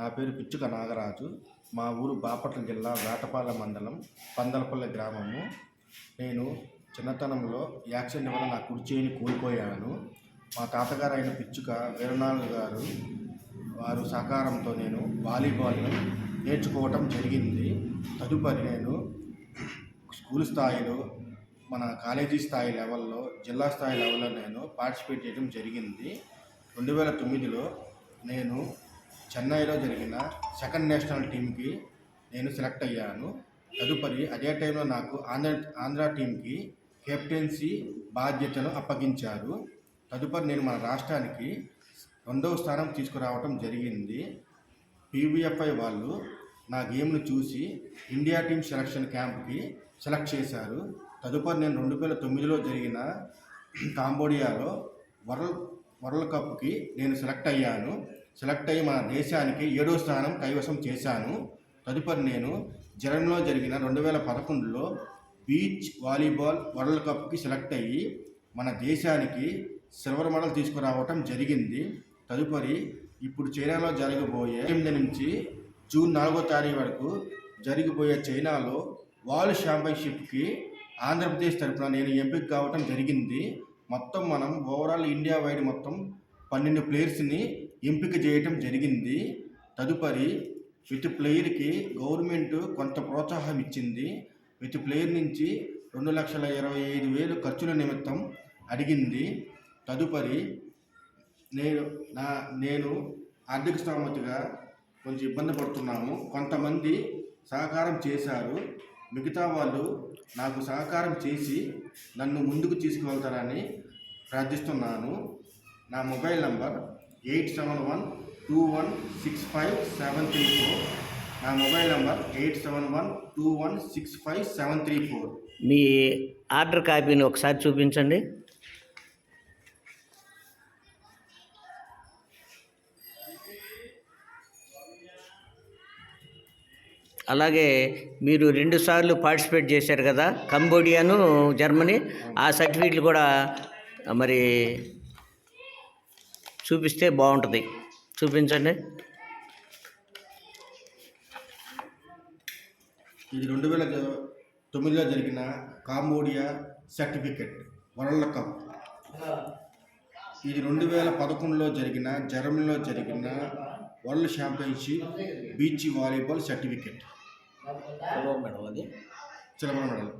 నా పేరు పిచ్చుక నాగరాజు. మా ఊరు బాపట్ల జిల్లా వేటపాలెం మండలం పందలపల్లి గ్రామము. నేను చిన్నతనంలో యాక్సిడెంట్ వల్ల నా కుడి చేయిని కోల్పోయాను. మా తాతగారు అయిన పిచ్చుక వీరనాలు గారు వారు సహకారంతో నేను వాలీబాల్ను నేర్చుకోవటం జరిగింది. తదుపరి నేను స్కూల్ స్థాయిలో మన కాలేజీ స్థాయి లెవెల్లో జిల్లా స్థాయి లెవెల్లో నేను పార్టిసిపేట్ చేయడం జరిగింది. రెండు వేల తొమ్మిదిలో నేను చెన్నైలో జరిగిన సెకండ్ నేషనల్ టీంకి నేను సెలెక్ట్ అయ్యాను. తదుపరి అదే టైంలో నాకు ఆంధ్ర ఆంధ్ర టీంకి కెప్టెన్సీ బాధ్యతను అప్పగించారు. తదుపరి నేను మన రాష్ట్రానికి రెండవ స్థానం తీసుకురావటం జరిగింది. పీవీఎఫ్ఐ వాళ్ళు నా గేమ్ను చూసి ఇండియా టీమ్ సెలక్షన్ క్యాంప్కి సెలెక్ట్ చేశారు. తదుపరి నేను రెండు వేల తొమ్మిదిలో జరిగిన కాంబోడియాలో వరల్డ్ వరల్డ్ కప్కి నేను సెలెక్ట్ అయ్యాను. సెలెక్ట్ అయ్యి మన దేశానికి ఏడో స్థానం కైవసం చేశాను. తదుపరి నేను జర్మనీలో జరిగిన రెండు వేల పదకొండులో బీచ్ వాలీబాల్ వరల్డ్ కప్కి సెలెక్ట్ అయ్యి మన దేశానికి సిల్వర్ మెడల్ తీసుకురావటం జరిగింది. తదుపరి ఇప్పుడు చైనాలో జరగబోయే ఎనిమిది నుంచి జూన్ నాలుగో తారీఖు వరకు జరిగిపోయే చైనాలో వరల్డ్ ఛాంపియన్షిప్కి ఆంధ్రప్రదేశ్ తరఫున నేను ఎంపిక కావటం జరిగింది. మొత్తం మనం ఓవరాల్ ఇండియా వైడ్ మొత్తం పన్నెండు ప్లేయర్స్ని ఎంపిక చేయటం జరిగింది. తదుపరి ప్రతి ప్లేయర్కి గవర్నమెంట్ కొంత ప్రోత్సాహం ఇచ్చింది ప్రతి ప్లేయర్ నుంచి రెండు లక్షల ఇరవై ఐదు వేలు ఖర్చుల నిమిత్తం అడిగింది. తదుపరి నేను నా నేను ఆర్థిక స్థోమతిగా కొంచెం ఇబ్బంది పడుతున్నాము. కొంతమంది సహకారం చేశారు. మిగతా వాళ్ళు నాకు సహకారం చేసి నన్ను ముందుకు తీసుకువెళ్తారని ప్రార్థిస్తున్నాను. నా mobile number eight seven one two one six five seven three four నా mobile number eight seven one two one six five seven three four మీ ఆర్డర్ కాపీని ఒకసారి చూపించండి. అలాగే మీరు రెండుసార్లు పార్టిసిపేట్ చేశారు కదా కంబోడియాను జర్మనీ ఆ సర్టిఫికెట్లు కూడా మరి చూపిస్తే బాగుంటుంది. చూపించండి. ఇది రెండు వేల తొమ్మిదిలో జరిగిన కాంబోడియా సర్టిఫికెట్ వరల్డ్ కప్ ఇది రెండు వేల పదకొండులో జరిగిన జర్మనీలో జరిగిన world championship beach volleyball certificate. Madam అది. Silver medal.